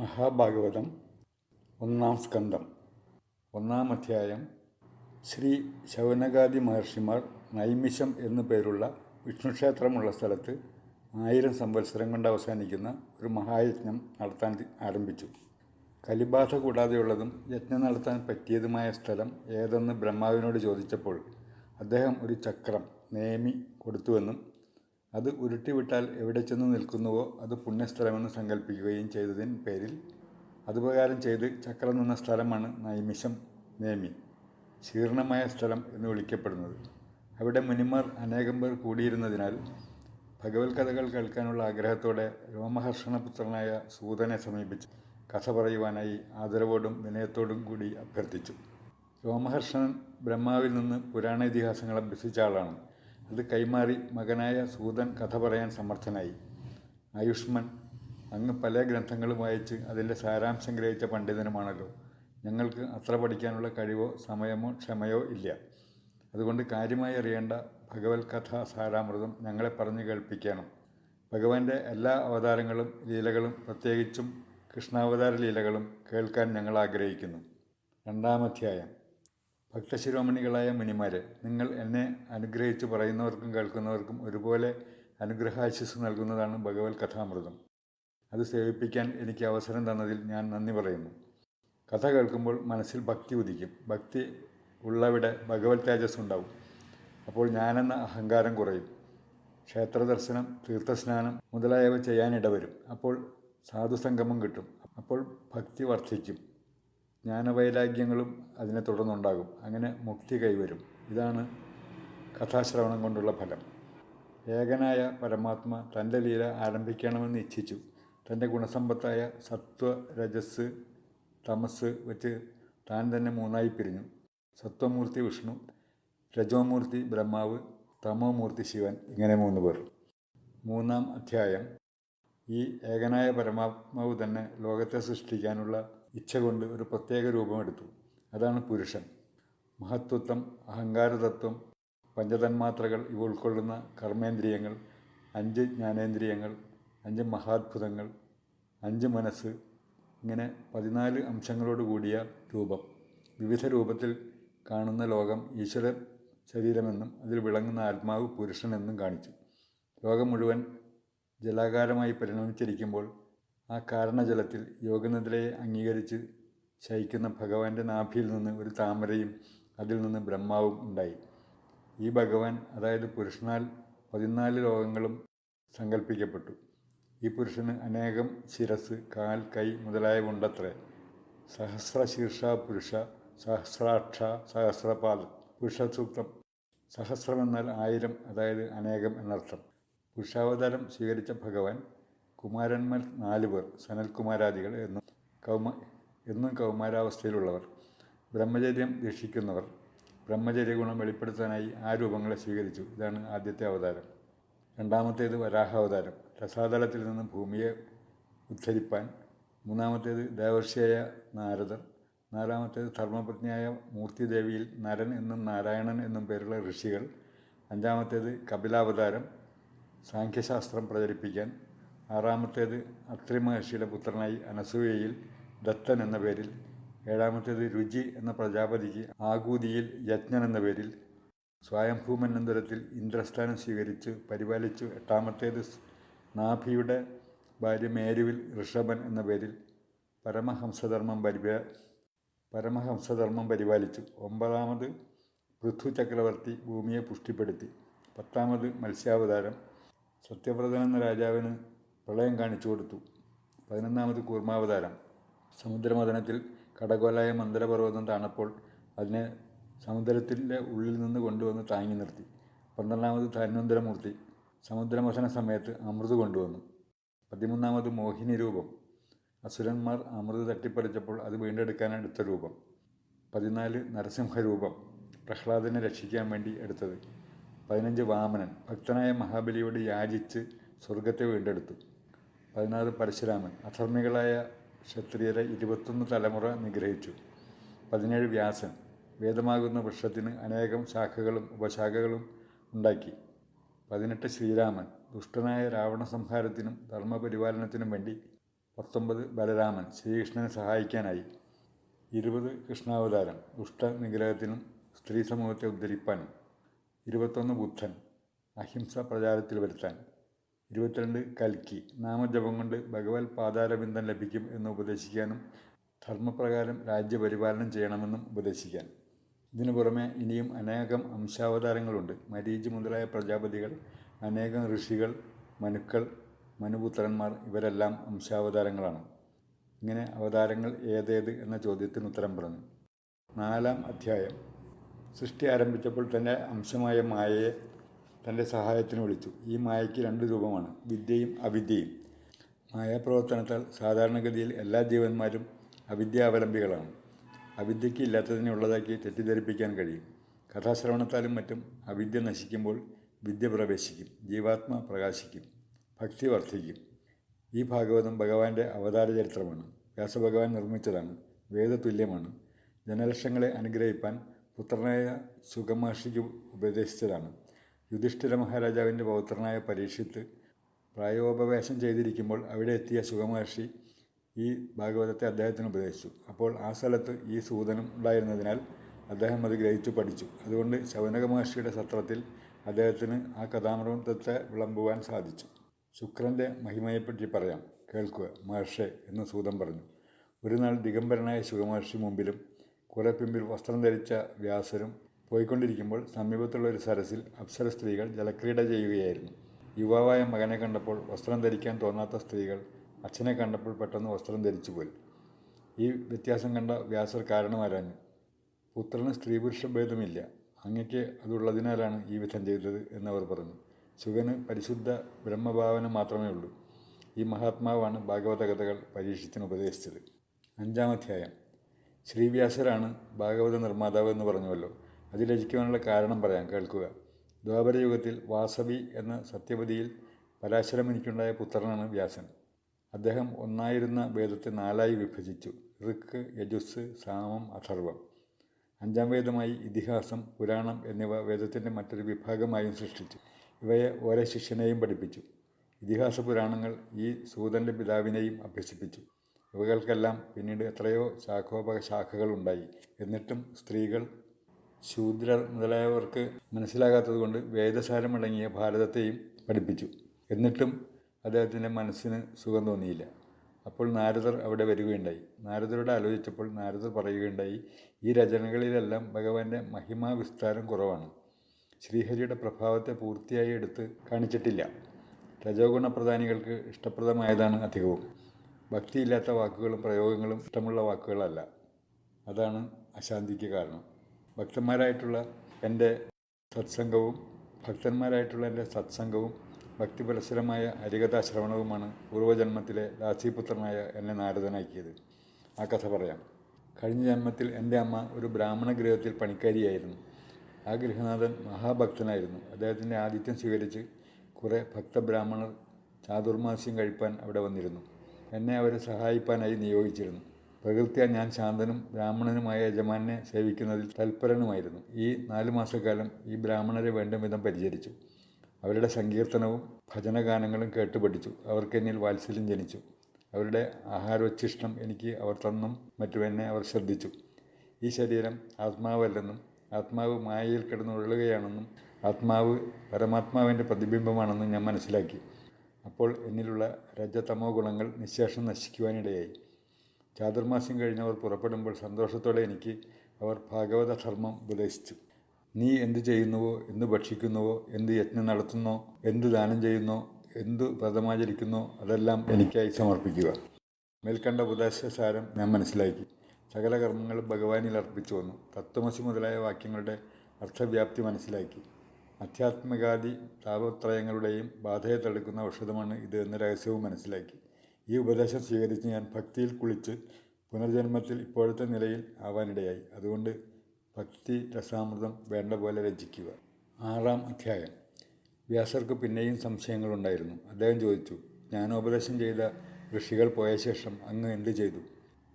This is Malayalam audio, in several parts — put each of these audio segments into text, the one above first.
മഹാഭാഗവതം ഒന്നാം സ്കന്ധം. ഒന്നാം അധ്യായം. ശ്രീ ശൗനകാദി മഹർഷിമാർ നൈമിഷം എന്നു പേരുള്ള വിഷ്ണുക്ഷേത്രമുള്ള സ്ഥലത്ത് ആയിരം സംവത്സരം കൊണ്ട് അവസാനിക്കുന്ന ഒരു മഹായജ്ഞം നടത്താൻ ആരംഭിച്ചു. കലിബാധ കൂടാതെയുള്ളതും യജ്ഞം നടത്താൻ പറ്റിയതുമായ സ്ഥലം ഏതെന്ന് ബ്രഹ്മാവിനോട് ചോദിച്ചപ്പോൾ അദ്ദേഹം ഒരു ചക്രം നേമി കൊടുത്തുവെന്നും അത് ഉരുട്ടിവിട്ടാൽ എവിടെ ചെന്ന് നിൽക്കുന്നുവോ അത് പുണ്യസ്ഥലമെന്ന് സങ്കല്പിക്കുകയും ചെയ്തതിൻ പേരിൽ അതുപ്രകാരം ചെയ്ത് ചക്രം നിന്ന സ്ഥലമാണ് നൈമിഷം നേമി ശീർണമായ സ്ഥലം എന്ന് വിളിക്കപ്പെടുന്നത്. അവിടെ മുനിമാർ അനേകം പേർ കൂടിയിരുന്നതിനാൽ ഭഗവത് കഥകൾ കേൾക്കാനുള്ള ആഗ്രഹത്തോടെ രോമഹർഷണപുത്രനായ സൂതനെ സമീപിച്ച് കഥ പറയുവാനായി ആദരവോടും വിനയത്തോടും കൂടി അഭ്യർത്ഥിച്ചു. രോമഹർഷണൻ ബ്രഹ്മാവിൽ നിന്ന് പുരാണ ഇതിഹാസങ്ങൾ അഭ്യസിച്ച ആളാണ്. അത് കൈമാറി മകനായ സൂതൻ കഥ പറയാൻ സമർത്ഥനായി. ആയുഷ്മൻ അങ്ങ് പല ഗ്രന്ഥങ്ങളും വായിച്ച് അതിന്റെ സാരാംശം ഗ്രഹിച്ച പണ്ഡിതനുമാണല്ലോ. ഞങ്ങൾക്ക് അത്ര പഠിക്കാനുള്ള കഴിവോ സമയമോ ക്ഷമയോ ഇല്ല. അതുകൊണ്ട് കാര്യമായി അറിയേണ്ട ഭഗവത് കഥ സാരാമൃതം ഞങ്ങളെ പറഞ്ഞു കേൾപ്പിക്കണം. ഭഗവാന്റെ എല്ലാ അവതാരങ്ങളും ലീലകളും പ്രത്യേകിച്ചും കൃഷ്ണാവതാര ലീലകളും കേൾക്കാൻ ഞങ്ങൾ ആഗ്രഹിക്കുന്നു. രണ്ടാമധ്യായം. ഭക്തശിരോമണികളായ മിനിമാരെ നിങ്ങൾ എന്നെ അനുഗ്രഹിച്ച് പറയുന്നവർക്കും കേൾക്കുന്നവർക്കും ഒരുപോലെ അനുഗ്രഹാശിസ് നൽകുന്നതാണ് ഭഗവത് കഥാമൃതം. അത് സേവിപ്പിക്കാൻ എനിക്ക് അവസരം തന്നതിൽ ഞാൻ നന്ദി പറയുന്നു. കഥ കേൾക്കുമ്പോൾ മനസ്സിൽ ഭക്തി ഉദിക്കും. ഭക്തി ഉള്ളവിടെ ഭഗവത് തേജസ് ഉണ്ടാവും. അപ്പോൾ ഞാനെന്ന അഹങ്കാരം കുറയും. ക്ഷേത്രദർശനം തീർത്ഥസ്നാനം മുതലായവ ചെയ്യാനിടവരും. അപ്പോൾ സാധുസംഗമം കിട്ടും. അപ്പോൾ ഭക്തി വർദ്ധിക്കും. ജ്ഞാനവൈരാഗ്യങ്ങളും അതിനെ തുടർന്നുണ്ടാകും. അങ്ങനെ മുക്തി കൈവരും. ഇതാണ് കഥാശ്രവണം കൊണ്ടുള്ള ഫലം. ഏകനായ പരമാത്മ തന്റെ ലീല ആരംഭിക്കണമെന്ന് ഇച്ഛിച്ചു. തന്റെ ഗുണസമ്പത്തായ സത്വ രജസ് തമസ് വെച്ച് താൻ തന്നെ മൂന്നായി പിരിഞ്ഞു. സത്വമൂർത്തി വിഷ്ണു രജോമൂർത്തി ബ്രഹ്മാവ് തമോമൂർത്തി ശിവൻ ഇങ്ങനെ മൂന്ന് പേർ. മൂന്നാം അധ്യായം. ഈ ഏകനായ പരമാത്മാവ് തന്നെ ലോകത്തെ സൃഷ്ടിക്കാനുള്ള ഇച്ഛ കൊണ്ട് ഒരു പ്രത്യേക രൂപമെടുത്തു അതാണ് പുരുഷൻ. മഹത്വത്വം അഹങ്കാരതത്വം പഞ്ചതന്മാത്രകൾ ഇവ ഉൾക്കൊള്ളുന്ന കർമ്മേന്ദ്രിയങ്ങൾ അഞ്ച് ജ്ഞാനേന്ദ്രിയങ്ങൾ അഞ്ച് മഹാത്ഭുതങ്ങൾ അഞ്ച് മനസ്സ് ഇങ്ങനെ പതിനാല് അംശങ്ങളോട് കൂടിയ രൂപം. വിവിധ രൂപത്തിൽ കാണുന്ന ലോകം ഈശ്വര ശരീരമെന്നും അതിൽ വിളങ്ങുന്ന ആത്മാവ് പുരുഷനെന്നും കാണിച്ചു. ലോകം മുഴുവൻ ജലാകാരമായി പരിണമിച്ചിരിക്കുമ്പോൾ ആ കാരണജലത്തിൽ യോഗനിദ്രയെ അംഗീകരിച്ച് ശയിക്കുന്ന ഭഗവാന്റെ നാഭിയിൽ നിന്ന് ഒരു താമരയും അതിൽ നിന്ന് ബ്രഹ്മാവും ഉണ്ടായി. ഈ ഭഗവാൻ അതായത് പുരുഷനാൽ പതിനാല് ലോകങ്ങളും സങ്കല്പിക്കപ്പെട്ടു ഈ പുരുഷന് അനേകം ശിരസ് കാൽ കൈ മുതലായവ ഉണ്ടത്രേ. സഹസ്രശീർഷ പുരുഷ സഹസ്രാക്ഷ സഹസ്രപാദ പുരുഷസൂക്തം. സഹസ്രമെന്നാൽ ആയിരം അതായത് അനേകം എന്നർത്ഥം. പുരുഷാവതാരം സ്വീകരിച്ച ഭഗവാൻ കുമാരന്മാർ നാല് പേർ സനൽകുമാരാദികൾ എന്നും കൗമ എന്നും കൗമാരാവസ്ഥയിലുള്ളവർ ബ്രഹ്മചര്യം രക്ഷിക്കുന്നവർ ബ്രഹ്മചര്യ ഗുണം വെളിപ്പെടുത്താനായി ആ രൂപങ്ങളെ സ്വീകരിച്ചു. ഇതാണ് ആദ്യത്തെ അവതാരം. രണ്ടാമത്തേത് വരാഹാവതാരം. രസാതലത്തിൽ നിന്ന് ഭൂമിയെ ഉദ്ധരിപ്പാൻ. മൂന്നാമത്തേത് ദേവർഷിയായ നാരദർ. നാലാമത്തേത് ധർമ്മപത്നിയായ മൂർത്തിദേവിയിൽ നരൻ എന്നും നാരായണൻ എന്നും പേരുള്ള ഋഷികൾ. അഞ്ചാമത്തേത് കപിലാവതാരം. സാഖ്യശാസ്ത്രം പ്രചരിപ്പിക്കാൻ. ആറാമത്തേത് അത്രി മഹർഷിയുടെ പുത്രനായി അനസൂയയിൽ ദത്തൻ എന്ന പേരിൽ ഏഴാമത്തേത് രുചി എന്ന പ്രജാപതിക്ക് ആകൂതിയിൽ യജ്ഞൻ എന്ന പേരിൽ സ്വയംഭൂമന്നന്തരത്തിൽ ഇന്ദ്രസ്ഥാനം സ്വീകരിച്ച് പരിപാലിച്ചു. എട്ടാമത്തേത് നാഭിയുടെ ഭാര്യ മേരുവിൽ ഋഷഭൻ എന്ന പേരിൽ പരമഹംസധർമ്മം പരിപാ പരമഹംസധർമ്മം പരിപാലിച്ചു. ഒമ്പതാമത് പൃഥു ചക്രവർത്തി ഭൂമിയെ പുഷ്ടിപ്പെടുത്തി. പത്താമത് മത്സ്യാവതാരം. സത്യവ്രതൻ എന്ന രാജാവിന് പ്രളയം കൊടുത്തു. പതിനൊന്നാമത് കൂർമാവതാരം. സമുദ്രമഥനത്തിൽ കടകോലായ മന്ദരപർവതം താണപ്പോൾ അതിനെ സമുദ്രത്തിന്റെ ഉള്ളിൽ നിന്ന് കൊണ്ടുവന്ന് താങ്ങി നിർത്തി. പന്ത്രണ്ടാമത് ധന്വന്തരമൂർത്തി. സമുദ്രമഥന സമയത്ത് അമൃത് കൊണ്ടുവന്നു. പതിമൂന്നാമത് മോഹിനി രൂപം. അസുരന്മാർ അമൃത് തട്ടിപ്പറിച്ചപ്പോൾ അത് വീണ്ടെടുക്കാൻ എടുത്ത രൂപം. പതിനാല് നരസിംഹരൂപം. പ്രഹ്ലാദനെ രക്ഷിക്കാൻ വേണ്ടി എടുത്തത്. പതിനഞ്ച് വാമനൻ. ഭക്തനായ മഹാബലിയോട് യാചിച്ച് സ്വർഗത്തെ വീണ്ടെടുത്തു. പതിനാറ് പരശുരാമൻ അധർമ്മികളായ ക്ഷത്രിയരെ ഇരുപത്തൊന്ന് തലമുറ നിഗ്രഹിച്ചു. പതിനേഴ് വ്യാസൻ വേദമാകുന്ന വൃക്ഷത്തിന് അനേകം ശാഖകളും ഉപശാഖകളും ഉണ്ടാക്കി. പതിനെട്ട് ശ്രീരാമൻ ദുഷ്ടനായ രാവണ സംഹാരത്തിനും ധർമ്മപരിപാലനത്തിനും വേണ്ടി പത്തൊമ്പത് ബലരാമൻ ശ്രീകൃഷ്ണനെ സഹായിക്കാനായി. ഇരുപത് കൃഷ്ണാവതാരം ദുഷ്ട നിഗ്രഹത്തിനും സ്ത്രീ സമൂഹത്തെ ഉദ്ധരിപ്പാനും. ഇരുപത്തൊന്ന് ബുദ്ധൻ അഹിംസ പ്രചാരത്തിൽ വരുത്താൻ. ഇരുപത്തിരണ്ട് കൽക്കി. നാമജപം കൊണ്ട് ഭഗവത് പാതാരബിന്ദം ലഭിക്കും എന്ന് ഉപദേശിക്കാനും ധർമ്മപ്രകാരം രാജ്യപരിപാലനം ചെയ്യണമെന്നും ഉപദേശിക്കാൻ. ഇതിനു പുറമെ ഇനിയും അനേകം അംശാവതാരങ്ങളുണ്ട്. മരീചി മുതലായ പ്രജാപതികൾ അനേകം ഋഷികൾ മനുക്കൾ മനുപുത്രന്മാർ ഇവരെല്ലാം അംശാവതാരങ്ങളാണ്. ഇങ്ങനെ അവതാരങ്ങൾ ഏതേത് എന്ന ചോദ്യത്തിന് ഉത്തരം പറഞ്ഞു. നാലാം അധ്യായം. സൃഷ്ടി ആരംഭിച്ചപ്പോൾ തന്നെ അംശമായ മായയെ തന്റെ സഹായത്തിന് വിളിച്ചു. ഈ മായയ്ക്ക് രണ്ട് രൂപമാണ് വിദ്യയും അവിദ്യയും. മായാപ്രവർത്തനത്താൽ സാധാരണഗതിയിൽ എല്ലാ ജീവന്മാരും അവിദ്യാവലംബികളാണ്. അവിദ്യയ്ക്ക് ഇല്ലാത്തതിനെ ഉള്ളതാക്കി തെറ്റിദ്ധരിപ്പിക്കാൻ കഴിയും. കഥാശ്രവണത്താലും മറ്റും അവിദ്യ നശിക്കുമ്പോൾ വിദ്യ പ്രവേശിക്കും ജീവാത്മ പ്രകാശിക്കും ഭക്തി വർദ്ധിക്കും. ഈ ഭാഗവതം ഭഗവാന്റെ അവതാര ചരിത്രമാണ് വ്യാസഭഗവാൻ നിർമ്മിച്ചതാണ് വേദതുല്യമാണ്. ജനലക്ഷങ്ങളെ അനുഗ്രഹിപ്പാൻ പുത്രനായ സുഖമഹർഷിക്ക് ഉപദേശിച്ചതാണ്. യുധിഷ്ഠിര മഹാരാജാവിന്റെ പൗത്രനായ പരീക്ഷിത്ത് പ്രായോപവേശം ചെയ്തിരിക്കുമ്പോൾ അവിടെ എത്തിയ സുഖമഹർഷി ഈ ഭാഗവതത്തെ അദ്ദേഹത്തിന് ഉപദേശിച്ചു. അപ്പോൾ ആ സ്ഥലത്ത് ഈ സൂതനം ഉണ്ടായിരുന്നതിനാൽ അദ്ദേഹം അത് ഗ്രഹിച്ചു പഠിച്ചു. അതുകൊണ്ട് ശൗനക മഹർഷിയുടെ സത്രത്തിൽ അദ്ദേഹത്തിന് ആ കഥാമൃതത്തെ വിളമ്പുവാൻ സാധിച്ചു. ശുക്രന്റെ മഹിമയെപ്പറ്റി പറയാം. കേൾക്കുക മഹർഷെ എന്ന് സൂതം പറഞ്ഞു. ഒരു നാൾ ദിഗംബരനായ ശുഖമഹർഷി മുമ്പിലും കുറെ പിമ്പിൽ വസ്ത്രം ധരിച്ച വ്യാസരും പോയിക്കൊണ്ടിരിക്കുമ്പോൾ സമീപത്തുള്ള ഒരു സരസിൽ അപ്സര സ്ത്രീകൾ ജലക്രീഡ ചെയ്യുകയായിരുന്നു. യുവാവായ മകനെ കണ്ടപ്പോൾ വസ്ത്രം ധരിക്കാൻ തോന്നാത്ത സ്ത്രീകൾ അച്ഛനെ കണ്ടപ്പോൾ പെട്ടെന്ന് വസ്ത്രം ധരിച്ചു പോയി ഈ വ്യത്യാസം കണ്ട വ്യാസർ കാരണമാരാഞ്ഞു പുത്രന് സ്ത്രീ പുരുഷ ഭേദമില്ല. അങ്ങയ്ക്ക് അതുള്ളതിനാലാണ് ഈ വിധം ചെയ്തത് എന്നവർ പറഞ്ഞു. ശുഗന് പരിശുദ്ധ ബ്രഹ്മഭാവന മാത്രമേ ഉള്ളൂ. ഈ മഹാത്മാവാണ് ഭാഗവത കഥകൾ പരീക്ഷത്തിന് ഉപദേശിച്ചത്. അഞ്ചാമധ്യായം ശ്രീവ്യാസരാണ് ഭാഗവത നിർമ്മാതാവ് എന്ന് പറഞ്ഞുവല്ലോ. അത് രചിക്കുവാനുള്ള കാരണം പറയാം കേൾക്കുക. ദ്വാപരയുഗത്തിൽ വാസവി എന്ന സത്യവതിയിൽ പരാശരമുനിക്കുണ്ടായ പുത്രനാണ് വ്യാസൻ. അദ്ദേഹം ഒന്നായിരുന്ന വേദത്തെ നാലായി വിഭജിച്ചു. ഋക്ക് യജുസ് സാമം അഥർവം. അഞ്ചാം വേദമായി ഇതിഹാസം പുരാണം എന്നിവ വേദത്തിന്റെ മറ്റൊരു വിഭാഗമായും സൃഷ്ടിച്ചു. ഇവയെ ഓരോ ശിഷ്യനെയും പഠിപ്പിച്ചു. ഇതിഹാസ പുരാണങ്ങൾ ഈ സൂതന്റെ പിതാവിനെയും അഭ്യസിപ്പിച്ചു. ഇവകൾക്കെല്ലാം പിന്നീട് എത്രയോ ശാഖോപക ശാഖകളുണ്ടായി എന്നിട്ടും സ്ത്രീകൾ ശൂദ്രർ മുതലായവർക്ക് മനസ്സിലാകാത്തത് കൊണ്ട് വേദസാരമടങ്ങിയ ഭാരതത്തെയും പഠിപ്പിച്ചു. എന്നിട്ടും അദ്ദേഹത്തിന്റെ മനസ്സിന് സുഖം തോന്നിയില്ല. അപ്പോൾ നാരദർ അവിടെ വരികയുണ്ടായി. നാരദരോട് ആലോചിച്ചപ്പോൾ നാരദർ പറയുകയുണ്ടായി ഈ രചനകളിലെല്ലാം ഭഗവാന്റെ മഹിമാ വിസ്താരം കുറവാണ്. ശ്രീഹരിയുടെ പ്രഭാവത്തെ പൂർത്തിയായി എടുത്ത് കാണിച്ചിട്ടില്ല. രജോഗുണ പ്രധാനികൾക്ക് ഇഷ്ടപ്രദമായതാണ് അധികവും. ഭക്തിയില്ലാത്ത വാക്കുകളും പ്രയോഗങ്ങളും ഇഷ്ടമുള്ള വാക്കുകളല്ല. അതാണ് അശാന്തിക്ക് കാരണം. ഭക്തന്മാരായിട്ടുള്ള എന്റെ സത്സംഗവും ഭക്തന്മാരായിട്ടുള്ള എന്റെ സത്സംഗവും ഭക്തിപരസരമായ ഹരികഥാ ശ്രവണവുമാണ് പൂർവജന്മത്തിലെ ദാസീപുത്രനായ എന്നെ നാരദനാക്കിയത്. ആ കഥ പറയാം. കഴിഞ്ഞ ജന്മത്തിൽ എന്റെ അമ്മ ഒരു ബ്രാഹ്മണ ഗൃഹത്തിൽ പണിക്കാരിയായിരുന്നു. ആ ഗൃഹനാഥൻ മഹാഭക്തനായിരുന്നു. അദ്ദേഹത്തിന്റെ ആതിഥ്യം സ്വീകരിച്ച് കുറേ ഭക്തബ്രാഹ്മണർ ചാതുർമാസ്യം കഴിപ്പാൻ അവിടെ വന്നിരുന്നു. എന്നെ അവരെ സഹായിപ്പാനായി നിയോഗിച്ചിരുന്നു. പ്രകൃത്യ ഞാൻ ശാന്തനും ബ്രാഹ്മണനുമായ യജമാനെ സേവിക്കുന്നതിൽ തൽപരനുമായിരുന്നു. ഈ നാല് മാസക്കാലം ഈ ബ്രാഹ്മണരെ വേണ്ട വിധം പരിചരിച്ചു. അവരുടെ സങ്കീർത്തനവും ഭജനഗാനങ്ങളും കേട്ടുപഠിച്ചു അവർക്ക് എന്നിൽ വാത്സല്യം ജനിച്ചു. അവരുടെ ആഹാരോച്ഛിഷ്ടം എനിക്ക് അവർ തന്നും മറ്റും എന്നെ അവർ ശ്രദ്ധിച്ചു. ഈ ശരീരം ആത്മാവല്ലെന്നും ആത്മാവ് മായയിൽ കിടന്ന് ഉഴലുകയാണെന്നും ആത്മാവ് പരമാത്മാവിന്റെ പ്രതിബിംബമാണെന്നും ഞാൻ മനസ്സിലാക്കി. അപ്പോൾ എന്നിലുള്ള രജതമോ ഗുണങ്ങൾ നിശേഷം നശിക്കുവാനിടയായി. ചാതുർമാസ്യം കഴിഞ്ഞവർ പുറപ്പെടുമ്പോൾ സന്തോഷത്തോടെ എനിക്ക് അവർ ഭാഗവത ധർമ്മം ഉപദേശിച്ചു. നീ എന്ത് ചെയ്യുന്നുവോ എന്ത് ഭക്ഷിക്കുന്നുവോ എന്ത് യജ്ഞം നടത്തുന്നോ എന്ത് ദാനം ചെയ്യുന്നോ എന്തു വ്രതമാചരിക്കുന്നോ അതെല്ലാം എനിക്കായി സമർപ്പിക്കുക. മേൽക്കണ്ട ഉപദേശസാരം ഞാൻ മനസ്സിലാക്കി. സകല കർമ്മങ്ങളും ഭഗവാനിൽ അർപ്പിച്ചു വന്നു. തത്വമസി മുതലായ വാക്യങ്ങളുടെ അർത്ഥവ്യാപ്തി മനസ്സിലാക്കി. അധ്യാത്മികാദി താപത്രയങ്ങളുടെയും ബാധയെ തടുക്കുന്ന ഔഷധമാണ് ഇത് എന്ന രഹസ്യവും മനസ്സിലാക്കി. ഈ ഉപദേശം സ്വീകരിച്ച് ഞാൻ ഭക്തിയിൽ കുളിച്ച് പുനർജന്മത്തിൽ ഇപ്പോഴത്തെ നിലയിൽ ആവാനിടയായി. അതുകൊണ്ട് ഭക്തി രസാമൃതം വേണ്ട പോലെ രചിക്കുക. ആറാം അധ്യായം. വ്യാസർക്ക് പിന്നെയും സംശയങ്ങളുണ്ടായിരുന്നു. അദ്ദേഹം ചോദിച്ചു ജ്ഞാനോപദേശം ചെയ്ത ഋഷികൾ പോയ ശേഷം അങ്ങ് എന്ത് ചെയ്തു?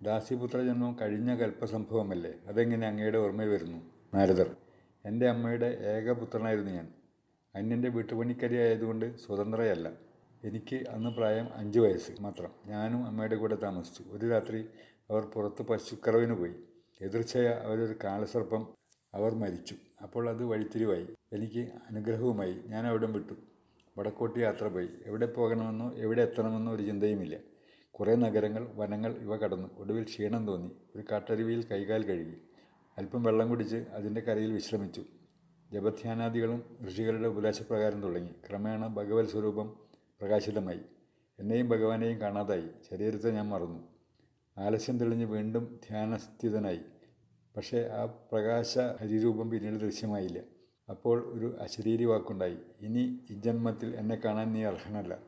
ദാസിപുത്ര ജന്മം കഴിഞ്ഞ കൽപ്പസംഭവമല്ലേ? അതെങ്ങനെ അങ്ങയുടെ ഓർമ്മയിൽ വരുന്നു? നാരദർ എന്റെ അമ്മയുടെ ഏകപുത്രനായിരുന്നു ഞാൻ. അന്യന്റെ വീട്ടുപണിക്കരിയായതുകൊണ്ട് സ്വതന്ത്രയല്ല. എനിക്ക് അന്ന് പ്രായം അഞ്ച് വയസ്സ് മാത്രം. ഞാനും അമ്മയുടെ കൂടെ താമസിച്ചു. ഒരു രാത്രി അവർ പുറത്ത് പശുക്കറവിന് പോയി. എതിർച്ചയ അവരൊരു കാലസർപ്പം അവർ മരിച്ചു. അപ്പോൾ അത് വഴിത്തിരിവായി. എനിക്ക് അനുഗ്രഹവുമായി ഞാൻ അവിടം വിട്ടു. വടക്കോട്ട് യാത്ര പോയി. എവിടെ പോകണമെന്നോ എവിടെ എത്തണമെന്നോ ഒരു ചിന്തയുമില്ല. കുറേ നഗരങ്ങൾ വനങ്ങൾ ഇവ കടന്നു. ഒടുവിൽ ക്ഷീണം തോന്നി. ഒരു കാട്ടരുവിയിൽ കൈകാൽ കഴുകി. അല്പം വെള്ളം കുടിച്ച് അതിന്റെ കരയിൽ വിശ്രമിച്ചു. ജപധ്യാനാദികളും ഋഷികളുടെ ഉപദേശപ്രകാരം തുടങ്ങി. ക്രമേണ ഭഗവത് സ്വരൂപം പ്രകാശിതമായി. എന്നെയും ഭഗവാനെയും കാണാതായി. ശരീരത്തെ ഞാൻ മറന്നു. ആലസ്യം തെളിഞ്ഞ് വീണ്ടും ധ്യാനസ്ഥിതനായി. പക്ഷേ ആ പ്രകാശ ഹരിരൂപം പിന്നീട് ദൃശ്യമായില്ല. അപ്പോൾ ഒരു അശരീരി വാക്കുണ്ടായി ഇനി ഇജന്മത്തിൽ എന്നെ കാണാൻ നീ അർഹനല്ല.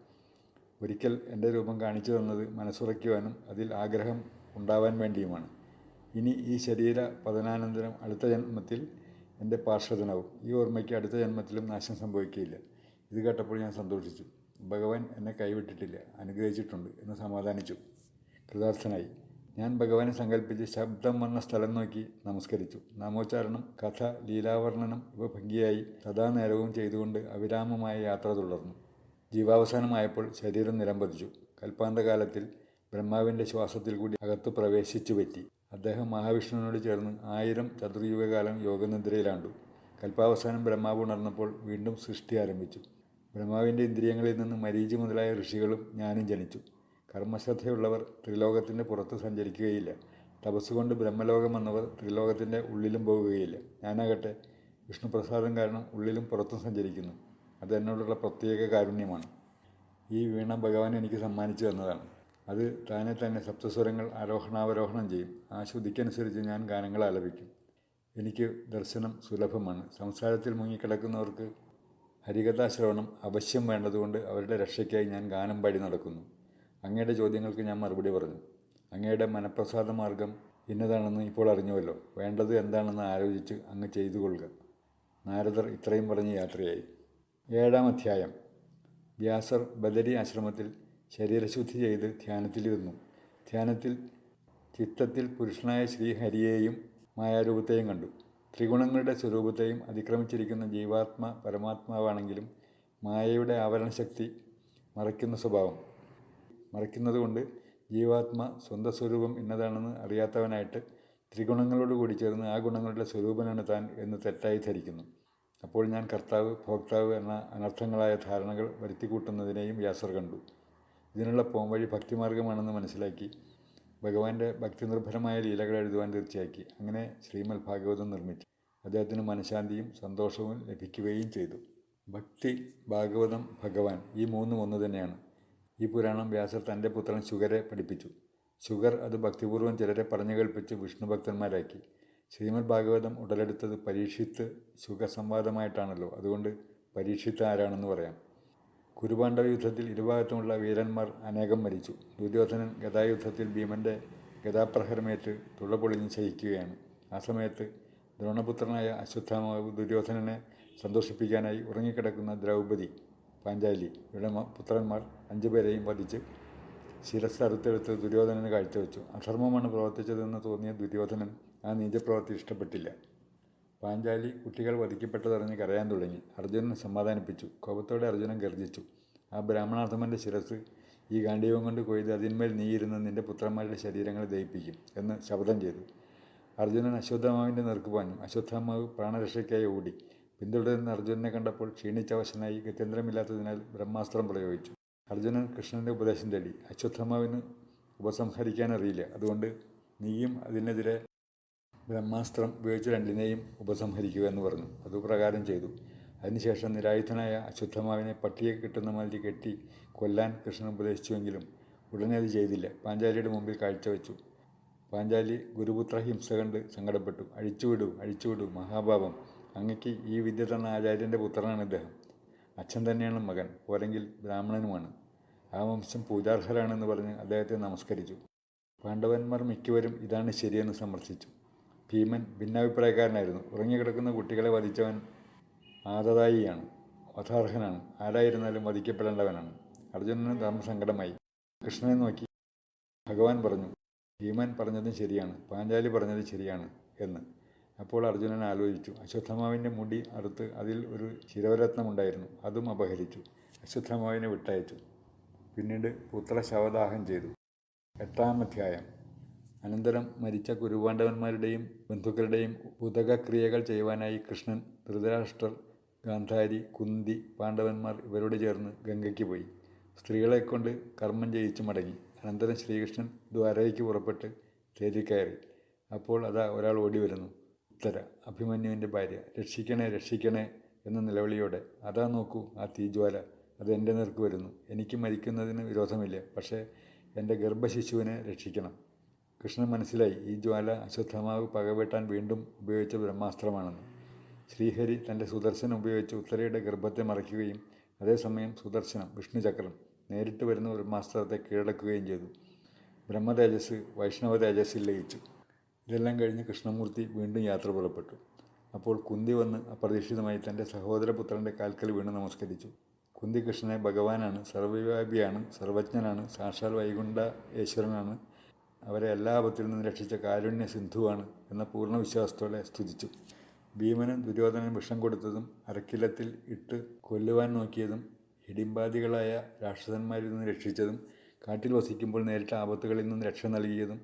ഒരിക്കൽ എന്റെ രൂപം കാണിച്ചു തന്നത് മനസ്സുറയ്ക്കുവാനും അതിൽ ആഗ്രഹം ഉണ്ടാവാൻ വേണ്ടിയുമാണ്. ഇനി ഈ ശരീര പതനാനന്തരം അടുത്ത ജന്മത്തിൽ എന്റെ പാർശ്വതനാവും. ഈ ഓർമ്മയ്ക്ക് അടുത്ത ജന്മത്തിലും നാശം സംഭവിക്കുകയില്ല. ഇത് കേട്ടപ്പോൾ ഞാൻ സന്തോഷിച്ചു. ഭഗവാൻ എന്നെ കൈവിട്ടിട്ടില്ല അനുഗ്രഹിച്ചിട്ടുണ്ട് എന്ന് സമാധാനിച്ചു. കൃതാർത്ഥനായി. ഞാൻ ഭഗവാനെ സങ്കല്പിച്ച് ശബ്ദം വന്ന സ്ഥലം നോക്കി നമസ്കരിച്ചു. നാമോച്ചാരണം കഥ ലീലാവർണനം ഇവ ഭംഗിയായി സദാനേരവും ചെയ്തുകൊണ്ട് അവിരാമമായ യാത്ര തുടർന്നു. ജീവാവസാനമായപ്പോൾ ശരീരം നിലംപതിച്ചു കൽപ്പാന്തകാലത്തിൽ ബ്രഹ്മാവിന്റെ ശ്വാസത്തിൽ കൂടി അകത്ത് പ്രവേശിച്ചു പറ്റി. അദ്ദേഹം മഹാവിഷ്ണുവിനോട് ചേർന്ന് ആയിരം ചതുർയുഗകാലം യോഗനിദ്രയിലാണ്ടു. കൽപ്പാവസാനം ബ്രഹ്മാവ് ഉണർന്നപ്പോൾ വീണ്ടും സൃഷ്ടി ആരംഭിച്ചു. ബ്രഹ്മാവിന്റെ ഇന്ദ്രിയങ്ങളിൽ നിന്ന് മരീചി മുതലായ ഋഷികളും ഞാനും ജനിച്ചു. കർമ്മശ്രദ്ധയുള്ളവർ ത്രിലോകത്തിന്റെ പുറത്ത് സഞ്ചരിക്കുകയില്ല. തപസ്സുകൊണ്ട് ബ്രഹ്മലോകം വന്നവർ ത്രിലോകത്തിന്റെ ഉള്ളിലും പോകുകയില്ല. ഞാനാകട്ടെ വിഷ്ണുപ്രസാദം കാരണം ഉള്ളിലും പുറത്തും സഞ്ചരിക്കുന്നു. അത് എന്നോടുള്ള പ്രത്യേക കാരുണ്യമാണ്. ഈ വീണ ഭഗവാൻ എനിക്ക് സമ്മാനിച്ചു തന്നതാണ്. അത് താനെ തന്നെ സപ്തസ്വരങ്ങൾ ആരോഹണാവരോഹണം ചെയ്യും. ആ ശുദ്ധിക്കനുസരിച്ച് ഞാൻ ഗാനങ്ങൾ ആലപിക്കും. എനിക്ക് ദർശനം സുലഭമാണ്. സംസാരത്തിൽ മുങ്ങിക്കിടക്കുന്നവർക്ക് ഹരികഥാശ്രവണം അവശ്യം വേണ്ടതുകൊണ്ട് അവരുടെ രക്ഷയ്ക്കായി ഞാൻ ഗാനം പാടി നടക്കുന്നു. അങ്ങയുടെ ചോദ്യങ്ങൾക്ക് ഞാൻ മറുപടി പറഞ്ഞു. അങ്ങയുടെ മനപ്രസാദ മാർഗം ഇന്നതാണെന്ന് ഇപ്പോൾ അറിഞ്ഞുവല്ലോ. വേണ്ടത് എന്താണെന്ന് ആലോചിച്ച് അങ്ങ് ചെയ്തു കൊള്ളുക. നാരദർ ഇത്രയും പറഞ്ഞ് യാത്രയായി. ഏഴാം അധ്യായം. വ്യാസർ ബദരി ആശ്രമത്തിൽ ശരീരശുദ്ധി ചെയ്ത് ധ്യാനത്തിൽ ധ്യാനത്തിലിരുന്നു. ധ്യാനത്തിൽ ചിത്തത്തിൽ പുരുഷനായ ശ്രീഹരിയെയും മായാരൂപത്തെയും കണ്ടു. ത്രിഗുണങ്ങളുടെ സ്വരൂപത്തെയും അതിക്രമിച്ചിരിക്കുന്ന ജീവാത്മ പരമാത്മാവാണെങ്കിലും മായയുടെ ആവരണശക്തി മറയ്ക്കുന്ന സ്വഭാവം. മറയ്ക്കുന്നതുകൊണ്ട് ജീവാത്മ സ്വന്തം സ്വരൂപം ഇന്നതാണെന്ന് അറിയാത്തവനായിട്ട് ത്രിഗുണങ്ങളോട് കൂടി ചേർന്ന് ആ ഗുണങ്ങളുടെ സ്വരൂപനാണ് താൻ എന്ന് തെറ്റായി ധരിക്കുന്നു. അപ്പോൾ ഞാൻ കർത്താവ് ഭോക്താവ് എന്ന അനർത്ഥങ്ങളായ ധാരണകൾ വരുത്തിക്കൂട്ടുന്നതിനെയും വ്യാസർ കണ്ടു. ഇതിനുള്ള പോംവഴി ഭക്തിമാർഗമാണെന്ന് മനസ്സിലാക്കി ഭഗവാന്റെ ഭക്തിനിർഭരമായ ലീലകൾ എഴുതുവാൻ തീർച്ചയാക്കി. അങ്ങനെ ശ്രീമൽ ഭാഗവതം നിർമ്മിച്ചു. അദ്ദേഹത്തിന് മനഃശാന്തിയും സന്തോഷവും ലഭിക്കുകയും ചെയ്തു. ഭക്തി ഭാഗവതം ഭഗവാൻ ഈ മൂന്നും ഒന്ന് തന്നെയാണ്. ഈ പുരാണം വ്യാസർ തന്റെ പുത്രൻ ശുഗരെ പഠിപ്പിച്ചു. ശുഗർ അത് ഭക്തിപൂർവം ചിലരെ പറഞ്ഞു കേൾപ്പിച്ച് വിഷ്ണു ഭക്തന്മാരാക്കി. ഭാഗവതം ഉടലെടുത്തത് പരീക്ഷിത്ത് സുഖസംവാദമായിട്ടാണല്ലോ അതുകൊണ്ട് പരീക്ഷിത്ത് ആരാണെന്ന് പറയാം. കുരുപാണ്ഡവ യുദ്ധത്തിൽ ഇരുഭാഗത്തുമുള്ള വീരന്മാർ അനേകം മരിച്ചു. ദുര്യോധനൻ ഗതായുദ്ധത്തിൽ ഭീമന്റെ ഗതാപ്രഹരമേറ്റ് തുള്ളപൊളിഞ്ഞ് ശയിക്കുകയാണ്. ആ സമയത്ത് ദ്രോണപുത്രനായ അശ്വത്ഥാമാവ് ദുര്യോധനനെ സന്തോഷിപ്പിക്കാനായി ഉറങ്ങിക്കിടക്കുന്ന ദ്രൗപദി പാഞ്ചാലി ഇവിടെ പുത്രന്മാർ അഞ്ചുപേരെയും വധിച്ച് ശിരസ് അറുത്തെടുത്ത് ദുര്യോധനന് കാഴ്ചവെച്ചു. അധർമ്മമാണ് പ്രവർത്തിച്ചതെന്ന് തോന്നിയ ദുര്യോധനൻ ആ നീചപ്രവൃത്തി ഇഷ്ടപ്പെട്ടില്ല. പാഞ്ചാലി കുട്ടികൾ വധിക്കപ്പെട്ടതറിഞ്ഞ് കരയാൻ തുടങ്ങി. അർജുനൻ സമാധാനിപ്പിച്ചു. കോപത്തോടെ അർജുനൻ ഗർജിച്ചു ആ ബ്രാഹ്മണാർത്ഥമന്റെ ശിരസ് ഈ ഗാന്ഡീവം കൊണ്ട് കൊയ്ത് അതിന്മേൽ നീയിരുന്ന് നിന്റെ പുത്രന്മാരുടെ ശരീരങ്ങളെ ദഹിപ്പിക്കും എന്ന് ശബ്ദം ചെയ്തു. അർജുനൻ അശ്വത്ഥാമാവിന്റെ നിർക്ക് പാഞ്ഞു. അശ്വത്ഥാമാവ് പ്രാണരക്ഷയ്ക്കായി ഓടി. പിന്തുടരുന്ന അർജുനനെ കണ്ടപ്പോൾ ക്ഷീണിച്ചവശനായി ഗത്യന്തരമില്ലാത്തതിനാൽ ബ്രഹ്മാസ്ത്രം പ്രയോഗിച്ചു. അർജുനൻ കൃഷ്ണന്റെ ഉപദേശം തേടി. അശ്വത്ഥമാവിന് ഉപസംഹരിക്കാനറിയില്ല. അതുകൊണ്ട് നീയും അതിനെതിരെ ബ്രഹ്മാസ്ത്രം ഉപയോഗിച്ച് രണ്ടിനെയും ഉപസംഹരിക്കുക എന്ന് പറഞ്ഞു. അതുപ്രകാരം ചെയ്തു. അതിനുശേഷം നിരായുധനായ അശ്വത്ഥമാവിനെ പട്ടിയെ കിട്ടുന്ന മാതിരി കെട്ടി കൊല്ലാൻ കൃഷ്ണൻ ഉപദേശിച്ചുവെങ്കിലും ഉടനെ അത് ചെയ്തില്ല. പാഞ്ചാലിയുടെ മുമ്പിൽ കാഴ്ചവെച്ചു പാഞ്ചാലി ഗുരുപുത്ര ഹിംസ കണ്ട് സങ്കടപ്പെട്ടു. അഴിച്ചുവിടൂ അഴിച്ചുവിടൂ മഹാഭാവം അങ്ങയ്ക്ക് ഈ വിദ്യ തന്ന ആചാര്യന്റെ പുത്രനാണ് ഇദ്ദേഹം. അച്ഛൻ തന്നെയാണ് മകൻ. പോരെങ്കിൽ ബ്രാഹ്മണനുമാണ്. ആ വംശം പൂജാർഹരാണെന്ന് പറഞ്ഞ് അദ്ദേഹത്തെ നമസ്കരിച്ചു. പാണ്ഡവന്മാർ മിക്കവരും ഇതാണ് ശരിയെന്ന് സമർത്ഥിച്ചു ഭീമൻ ഭിന്നാഭിപ്രായക്കാരനായിരുന്നു. ഉറങ്ങിക്കിടക്കുന്ന കുട്ടികളെ വധിച്ചവൻ ആദതായിയാണ് വധാർഹനാണ്. ആരായിരുന്നാലും വധിക്കപ്പെടേണ്ടവനാണ്. അർജുനന് ധർമ്മസങ്കടമായി. കൃഷ്ണനെ നോക്കി ഭഗവാൻ പറഞ്ഞു ഭീമൻ പറഞ്ഞതും ശരിയാണ് പാഞ്ചാലി പറഞ്ഞത് ശരിയാണ് എന്ന്. അപ്പോൾ അർജുനൻ ആലോചിച്ചു. അശ്വത്ഥമാവിന്റെ മുടി അറുത്ത് അതിൽ ഒരു ശിരവരത്നമുണ്ടായിരുന്നു അതും അപഹരിച്ചു. അശ്വത്ഥമാവിനെ വിട്ടയച്ചു. പിന്നീട് പുത്രശവദാഹം ചെയ്തു. എട്ടാം അധ്യായം. അനന്തരം മരിച്ച കുരുപാണ്ഡവന്മാരുടെയും ബന്ധുക്കളുടെയും ഉദകക്രിയകൾ ചെയ്യുവാനായി കൃഷ്ണൻ ധൃതരാഷ്ട്രർ ഗാന്ധാരി കുന്തി പാണ്ഡവന്മാർ ഇവരോട് ചേർന്ന് ഗംഗയ്ക്ക് പോയി. സ്ത്രീകളെ കൊണ്ട് കർമ്മം ചെയ്യിച്ചു മടങ്ങി. അനന്തരം ശ്രീകൃഷ്ണൻ ദ്വാരയ്ക്ക് പുറപ്പെട്ട് തേരി കയറി. അപ്പോൾ അതാ ഒരാൾ ഓടി വരുന്നു. ഉത്തര അഭിമന്യുവിന്റെ ഭാര്യ രക്ഷിക്കണേ രക്ഷിക്കണേ എന്ന നിലവിളിയോടെ അതാ നോക്കൂ ആ തീജ്വാല അത് എന്റെ നേർക്ക് വരുന്നു. എനിക്ക് മരിക്കുന്നതിന് വിരോധമില്ല. പക്ഷേ എന്റെ ഗർഭശിശുവിനെ രക്ഷിക്കണം. കൃഷ്ണൻ മനസ്സിലായി ഈ ജ്വാല അശ്വത്ഥമാവ് പകവെട്ടാൻ വീണ്ടും ഉപയോഗിച്ച ബ്രഹ്മാസ്ത്രമാണെന്ന്. ശ്രീഹരി തന്റെ സുദർശനം ഉപയോഗിച്ച് ഉത്തരയുടെ ഗർഭത്തെ മറയ്ക്കുകയും അതേസമയം സുദർശനം വിഷ്ണുചക്രം നേരിട്ട് വരുന്ന ബ്രഹ്മാസ്ത്രത്തെ കീഴടക്കുകയും ചെയ്തു. ബ്രഹ്മതേജസ് വൈഷ്ണവ തേജസ്സിൽ ലയിച്ചു. ഇതെല്ലാം കഴിഞ്ഞ് കൃഷ്ണമൂർത്തി വീണ്ടും യാത്ര പുറപ്പെട്ടു. അപ്പോൾ കുന്തി വന്ന് അപ്രതീക്ഷിതമായി തന്റെ സഹോദരപുത്രന്റെ കാൽക്കൽ വീണ് നമസ്കരിച്ചു. കുന്തി കൃഷ്ണനെ ഭഗവാനാണ് സർവവ്യാപിയാണ് സർവജ്ഞനാണ് സാക്ഷാൽ വൈകുണ്ഠ ഈശ്വരനാണ് അവരെ എല്ലാ ആപത്തിൽ നിന്നും രക്ഷിച്ച കാരുണ്യ സിന്ധുവാണ് എന്ന പൂർണ വിശ്വാസത്തോടെ സ്തുതിച്ചു. ഭീമന് ദുര്യോധനൻ വിഷം കൊടുത്തതും അരക്കിലത്തിൽ ഇട്ട് കൊല്ലുവാൻ നോക്കിയതും ഹിഡിംബാദികളായ രാക്ഷസന്മാരിൽ നിന്ന് രക്ഷിച്ചതും കാട്ടിൽ വസിക്കുമ്പോൾ നേരിട്ട ആപത്തുകളിൽ നിന്ന് രക്ഷ നൽകിയതും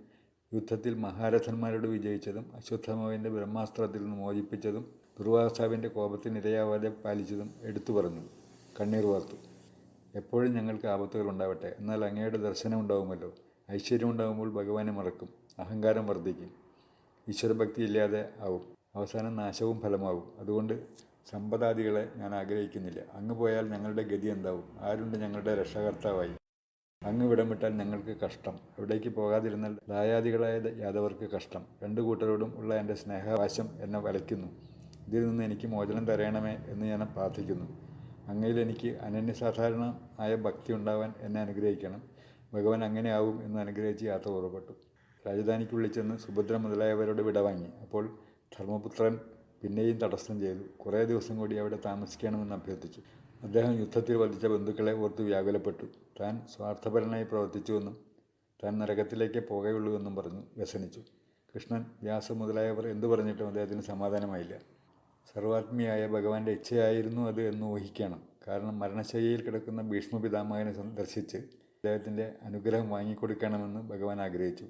യുദ്ധത്തിൽ മഹാരഥന്മാരോട് വിജയിച്ചതും അശ്വത്ഥമാവിന്റെ ബ്രഹ്മാസ്ത്രത്തിൽ നിന്ന് മോചിപ്പിച്ചതും ദുർവാസാവിന്റെ കോപത്തിന് ഇരയാവാതെ പാലിച്ചതും എടുത്തു പറഞ്ഞു. കണ്ണീർ വാർത്തു. എപ്പോഴും ഞങ്ങൾക്ക് ആപത്തുകൾ ഉണ്ടാവട്ടെ. എന്നാൽ അങ്ങയുടെ ദർശനം ഉണ്ടാവുമല്ലോ ഐശ്വര്യം ഉണ്ടാകുമ്പോൾ ഭഗവാനെ മറക്കും അഹങ്കാരം വർദ്ധിക്കും ഈശ്വരഭക്തി ഇല്ലാതെ ആവും അവസാനം നാശവും ഫലമാവും. അതുകൊണ്ട് സമ്പദാദികളെ ഞാൻ ആഗ്രഹിക്കുന്നില്ല. അങ്ങ് പോയാൽ ഞങ്ങളുടെ ഗതി എന്താവും? ആരുണ്ട് ഞങ്ങളുടെ രക്ഷകർത്താവായി? അങ്ങ് വിടമിട്ടാൽ ഞങ്ങൾക്ക് കഷ്ടം. എവിടേക്ക് പോകാതിരുന്നാൽ ദായാദികളായ യാദവർക്ക് കഷ്ടം. രണ്ടു കൂട്ടരോടും ഉള്ള എന്റെ സ്നേഹവാശം എന്നെ വലയ്ക്കുന്നു. ഇതിൽ നിന്ന് എനിക്ക് മോചനം തരയണമേ എന്ന് ഞാൻ പ്രാർത്ഥിക്കുന്നു. അങ്ങയിൽ എനിക്ക് അനന്യസാധാരണ ആയ ഭക്തി ഉണ്ടാവാൻ എന്നെ അനുഗ്രഹിക്കണം. ഭഗവാൻ അങ്ങനെ ആവും എന്ന് അനുഗ്രഹിച്ച് യാത്ര പുറപ്പെട്ടു. രാജധാനിക്കുള്ളിൽ ചെന്ന് സുഭദ്ര മുതലായവരോട് വിടവാങ്ങി അപ്പോൾ ധർമ്മപുത്രൻ പിന്നെയും തടസ്സം ചെയ്തു. കുറേ ദിവസം കൂടി അവിടെ താമസിക്കണമെന്ന് അഭ്യർത്ഥിച്ചു. അദ്ദേഹം യുദ്ധത്തിൽ വധിച്ച ബന്ധുക്കളെ ഓർത്ത് വ്യാകുലപ്പെട്ടു. താൻ സ്വാർത്ഥപരനായി പ്രവർത്തിച്ചുവെന്നും താൻ നരകത്തിലേക്ക് പോകയുള്ളൂ എന്നും പറഞ്ഞു വ്യസനിച്ചു. കൃഷ്ണൻ വ്യാസ മുതലായവർ എന്തു പറഞ്ഞിട്ടും അദ്ദേഹത്തിന് സമാധാനമായില്ല. സർവാത്മിയായ ഭഗവാന്റെ ഇച്ഛയായിരുന്നു അത് എന്ന് ഊഹിക്കണം. കാരണം മരണശയ്യയിൽ കിടക്കുന്ന ഭീഷ്മ പിതാമകനെ സന്ദർശിച്ച് അദ്ദേഹത്തിന്റെ അനുഗ്രഹം വാങ്ങിക്കൊടുക്കണമെന്ന് ഭഗവാൻ ആഗ്രഹിച്ചു.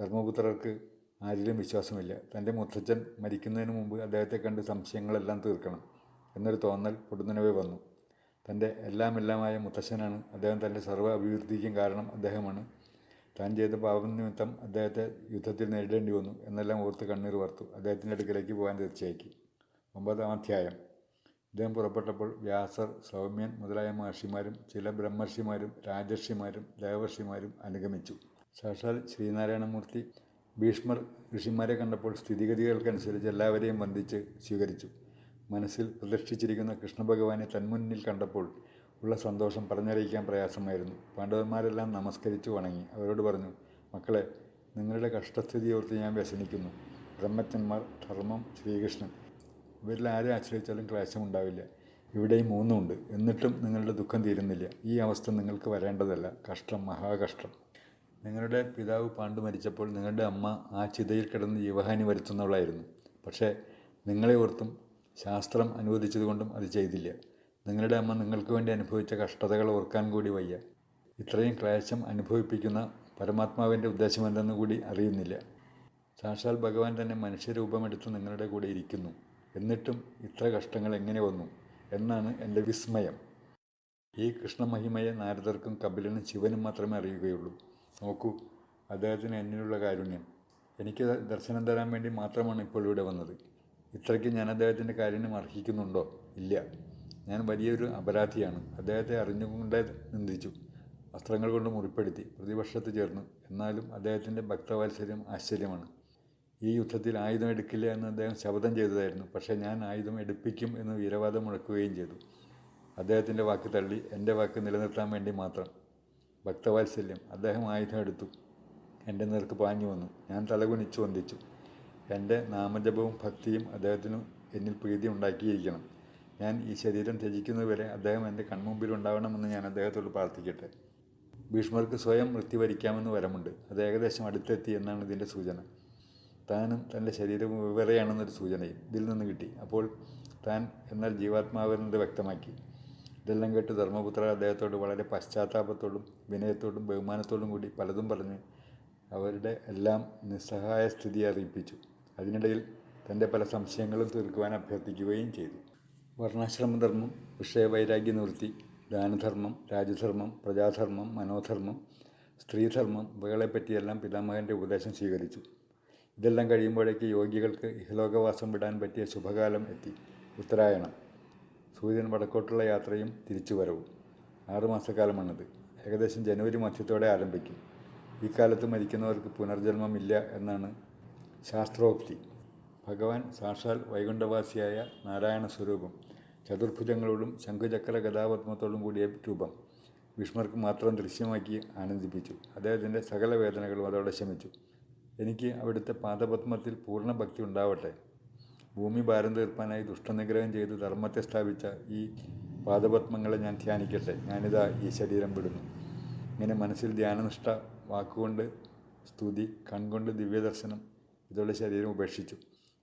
ധർമ്മപുത്രർക്ക് ആരിലും വിശ്വാസമില്ല. തന്റെ മുത്തച്ഛൻ മരിക്കുന്നതിന് മുമ്പ് അദ്ദേഹത്തെ കണ്ട് സംശയങ്ങളെല്ലാം തീർക്കണം എന്നൊരു തോന്നൽ പൊടുന്നനവേ വന്നു. തന്റെ എല്ലാം എല്ലാമായ മുത്തച്ഛനാണ്. അദ്ദേഹം തന്റെ സർവ അഭിവൃദ്ധിക്കും കാരണം അദ്ദേഹമാണ്. താൻ ചെയ്ത പാപം നിമിത്തം അദ്ദേഹത്തെ യുദ്ധത്തിൽ നേരിടേണ്ടി വന്നു എന്നെല്ലാം ഓർത്ത് കണ്ണീർ വർത്തു. അദ്ദേഹത്തിന്റെ അടുക്കലേക്ക് പോകാൻ തീർച്ചയാക്കി. ഒമ്പതാം അധ്യായം. ഇദ്ദേഹം പുറപ്പെട്ടപ്പോൾ വ്യാസർ സൗമ്യൻ മുതലായ മഹർഷിമാരും ചില ബ്രഹ്മർഷിമാരും രാജർഷിമാരും ദേവർഷിമാരും അനുഗമിച്ചു. സാക്ഷാൽ ശ്രീനാരായണമൂർത്തി ഭീഷ്മർ ഋഷിമാരെ കണ്ടപ്പോൾ സ്ഥിതിഗതികൾക്കനുസരിച്ച് എല്ലാവരെയും വന്ദിച്ച് സ്വീകരിച്ചു. മനസ്സിൽ പ്രതിഷ്ഠിച്ചിരിക്കുന്ന കൃഷ്ണഭഗവാനെ തന്മുന്നിൽ കണ്ടപ്പോൾ ഉള്ള സന്തോഷം പറഞ്ഞറിയിക്കാൻ പ്രയാസമായിരുന്നു. പാണ്ഡവന്മാരെല്ലാം നമസ്കരിച്ചു വണങ്ങി. അവരോട് പറഞ്ഞു മക്കളെ നിങ്ങളുടെ കഷ്ടസ്ഥിതി ഓർത്ത് ഞാൻ വ്യസനിക്കുന്നു. ബ്രഹ്മജ്ഞന്മാർ ധർമ്മം ശ്രീകൃഷ്ണൻ ഇവരിൽ ആരെ ആശ്രയിച്ചാലും ക്ലേശമുണ്ടാവില്ല ഇവിടെയും മൂന്നുമുണ്ട് എന്നിട്ടും നിങ്ങളുടെ ദുഃഖം തീരുന്നില്ല. ഈ അവസ്ഥ നിങ്ങൾക്ക് വരേണ്ടതല്ല. കഷ്ടം മഹാകഷ്ടം. നിങ്ങളുടെ പിതാവ് പാണ്ട് മരിച്ചപ്പോൾ നിങ്ങളുടെ അമ്മ ആ ചിതയിൽ കിടന്ന് ജീവഹാനി വരുത്തുന്നവളായിരുന്നു. പക്ഷേ നിങ്ങളെ ഓർത്തും ശാസ്ത്രം അനുവദിച്ചതുകൊണ്ടും അത് ചെയ്തില്ല. നിങ്ങളുടെ അമ്മ നിങ്ങൾക്ക് വേണ്ടി അനുഭവിച്ച കഷ്ടതകൾ ഓർക്കാൻ കൂടി വയ്യ. ഇത്രയും ക്ലേശം അനുഭവിപ്പിക്കുന്ന പരമാത്മാവിന്റെ ഉദ്ദേശമെന്തെന്ന് കൂടി അറിയുന്നില്ല. സാക്ഷാൽ ഭഗവാൻ തന്നെ മനുഷ്യരൂപമെടുത്ത് നിങ്ങളുടെ കൂടെ ഇരിക്കുന്നു. എന്നിട്ടും ഇത്ര കഷ്ടങ്ങൾ എങ്ങനെ വന്നു എന്നാണ് എന്റെ വിസ്മയം. ഈ കൃഷ്ണമഹിമയെ നാരദർക്കും കപിലനും ശിവനും മാത്രമേ അറിയുകയുള്ളൂ. നോക്കൂ അദ്ദേഹത്തിന് എന്നിലുള്ള കാരുണ്യം. എനിക്ക് ദർശനം തരാൻ വേണ്ടി മാത്രമാണ് ഇപ്പോൾ ഇവിടെ വന്നത്. ഇത്രയ്ക്ക് ഞാൻ അദ്ദേഹത്തിന്റെ കാരുണ്യം അർഹിക്കുന്നുണ്ടോ? ഇല്ല. ഞാൻ വലിയൊരു അപരാധിയാണ്. അദ്ദേഹത്തെ അറിഞ്ഞുകൊണ്ടേ നിന്ദിച്ചു. വസ്ത്രങ്ങൾ കൊണ്ട് മുറിപ്പെടുത്തി പ്രതിപക്ഷത്ത് ചേർന്നു. എന്നാലും അദ്ദേഹത്തിന്റെ ഭക്തവാത്സര്യം ആശ്ചര്യമാണ്. ഈ യുദ്ധത്തിൽ ആയുധം എടുക്കില്ല എന്ന് അദ്ദേഹം ശപഥം ചെയ്തതായിരുന്നു. പക്ഷേ ഞാൻ ആയുധം എടുപ്പിക്കും എന്ന് വീരവാദം മുഴക്കുകയും ചെയ്തു. അദ്ദേഹത്തിന്റെ വാക്ക് തള്ളി എന്റെ വാക്ക് നിലനിർത്താൻ വേണ്ടി മാത്രം. ഭക്തവാത്സല്യം. അദ്ദേഹം ആയുധം എടുത്തു. എന്റെ നേർക്ക് പാഞ്ഞു വന്നു. ഞാൻ തലകുനിച്ചു വന്ദിച്ചു. എന്റെ നാമജപവും ഭക്തിയും അദ്ദേഹത്തിന് എന്നിൽ പ്രീതി ഉണ്ടാക്കിയിരിക്കണം. ഞാൻ ഈ ശരീരം ത്യജിക്കുന്നതുവരെ അദ്ദേഹം എന്റെ കൺമുമ്പിൽ ഉണ്ടാവണമെന്ന് ഞാൻ അദ്ദേഹത്തോട് പ്രാർത്ഥിക്കട്ടെ. ഭീഷ്മർക്ക് സ്വയം മൃത്യു വരിക്കാമെന്ന് വരമുണ്ട്. അത് ഏകദേശം അടുത്തെത്തി എന്നാണ് ഇതിന്റെ സൂചന. താനും തന്റെ ശരീരവും വെവ്വേറെയാണെന്നൊരു സൂചനയും ഇതിൽ നിന്ന് കിട്ടി. അപ്പോൾ താൻ എന്നാൽ ജീവാത്മാവെന്നത് വ്യക്തമാക്കി? ഇതെല്ലാം കേട്ട് ധർമ്മപുത്ര അദ്ദേഹത്തോട് വളരെ പശ്ചാത്താപത്തോടും വിനയത്തോടും ബഹുമാനത്തോടും കൂടി പലതും പറഞ്ഞ് അവരുടെ എല്ലാം നിസ്സഹായ സ്ഥിതി അറിയിപ്പിച്ചു. അതിനിടയിൽ തന്റെ പല സംശയങ്ങളും തീർക്കുവാൻ അഭ്യർത്ഥിക്കുകയും ചെയ്തു. വർണാശ്രമധർമ്മം വിഷയവൈരാഗ്യ നിവൃത്തി ദാനധർമ്മം രാജധർമ്മം പ്രജാധർമ്മം മനോധർമ്മം സ്ത്രീധർമ്മം ഇവകളെപ്പറ്റിയെല്ലാം പിതാമഹന്റെ ഉപദേശം സ്വീകരിച്ചു. ഇതെല്ലാം കഴിയുമ്പോഴേക്ക് യോഗികൾക്ക് ഇഹലോകവാസം വിടാൻ പറ്റിയ ശുഭകാലം എത്തി. ഉത്തരായണം. സൂര്യൻ വടക്കോട്ടുള്ള യാത്രയും തിരിച്ചുവരവും. ആറുമാസക്കാലമാണിത് ഏകദേശം ജനുവരി മധ്യത്തോടെ ആരംഭിക്കും. ഈ കാലത്ത് മരിക്കുന്നവർക്ക് പുനർജന്മമില്ല എന്നാണ് ശാസ്ത്രോക്തി. ഭഗവാൻ സാക്ഷാൽ വൈകുണ്ഠവാസിയായ നാരായണ സ്വരൂപം ചതുർഭുജങ്ങളോടും ശംഖുചക്ര ഗതാപത്മത്തോടും കൂടിയ രൂപം ഭീഷ്മർക്ക് മാത്രം ദൃശ്യമാക്കി ആനന്ദിപ്പിച്ചു. അദ്ദേഹത്തിന്റെ സകല വേദനകളും അതോടെ ശമിച്ചു. എനിക്ക് അവിടുത്തെ പാദപത്മത്തിൽ പൂർണ ഭക്തി ഉണ്ടാവട്ടെ. ഭൂമി ഭാരം തീർപ്പാനായി ദുഷ്ടനിഗ്രഹം ചെയ്ത് ധർമ്മത്തെ സ്ഥാപിച്ച ഈ പാദപത്മങ്ങളെ ഞാൻ ധ്യാനിക്കട്ടെ. ഞാനിതാ ഈ ശരീരം വിടുന്നു. ഇങ്ങനെ മനസ്സിൽ ധ്യാനനിഷ്ഠ വാക്കുകൊണ്ട് സ്തുതി കൺകൊണ്ട് ദിവ്യദർശനം ഇതോടെ ശരീരം ഉപേക്ഷിച്ചു.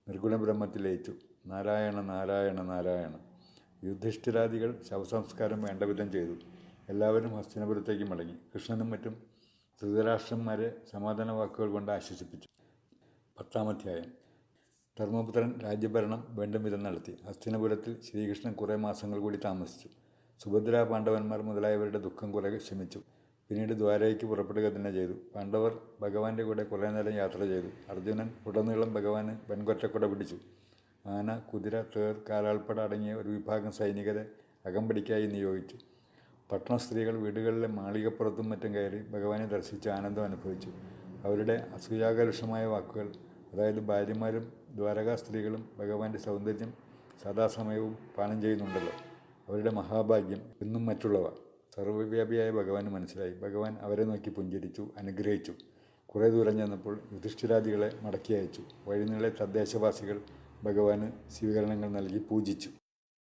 നിർഗുണ ബ്രഹ്മത്തിൽ ലയിച്ചു. നാരായണ നാരായണ നാരായണ. യുധിഷ്ഠിരാദികൾ ശവസംസ്കാരം വേണ്ടവിധം ചെയ്തു. എല്ലാവരും ഹസ്തിനപുരത്തേക്ക് മടങ്ങി. കൃഷ്ണനും മറ്റും ധൃതരാഷ്ട്രന്മാരെ സമാധാന വാക്കുകൾ കൊണ്ട് ആശ്വസിപ്പിച്ചു. പത്താമധ്യായം ധർമ്മപുത്രൻ രാജ്യഭരണം വേണ്ടും വിധം നടത്തി. ഹസ്തിനപുരത്തിൽ ശ്രീകൃഷ്ണൻ കുറേ മാസങ്ങൾ കൂടി താമസിച്ചു. സുഭദ്ര പാണ്ഡവന്മാർ മുതലായവരുടെ ദുഃഖം കുറേ ക്ഷമിച്ചു. പിന്നീട് ദ്വാരയ്ക്ക് പുറപ്പെടുക തന്നെ ചെയ്തു. പാണ്ഡവർ ഭഗവാന്റെ കൂടെ കുറേ നേരം യാത്ര ചെയ്തു. അർജുനൻ ഉടനീളം ഭഗവാന് വെൺകൊറ്റക്കുട പിടിച്ചു. ആന കുതിര തേർ കാലാൾപ്പട അടങ്ങിയ ഒരു വിഭാഗം സൈനികരെ അകമ്പടിക്കായി നിയോഗിച്ചു. പട്ടണ സ്ത്രീകൾ വീടുകളിലെ മാളികപ്പുറത്തും മറ്റും കയറി ഭഗവാനെ ദർശിച്ച് ആനന്ദം അനുഭവിച്ചു. അവരുടെ അസൂയാകലുഷമായ വാക്കുകൾ അതായത് ഭാര്യമാരും ദ്വാരകാ സ്ത്രീകളും ഭഗവാന്റെ സൗന്ദര്യം സദാസമയവും പാനം ചെയ്യുന്നുണ്ടല്ലോ. അവരുടെ മഹാഭാഗ്യം എന്നും മറ്റുള്ളവ. സർവവ്യാപിയായ ഭഗവാന് മനസ്സിലായി. ഭഗവാൻ അവരെ നോക്കി പുഞ്ചിരിച്ചു അനുഗ്രഹിച്ചു. കുറേ ദൂരം ചെന്നപ്പോൾ യുധിഷ്ഠിരാദികളെ മടക്കി അയച്ചു. വഴിനീളെ തദ്ദേശവാസികൾ ഭഗവാന് സ്വീകരണങ്ങൾ നൽകി പൂജിച്ചു.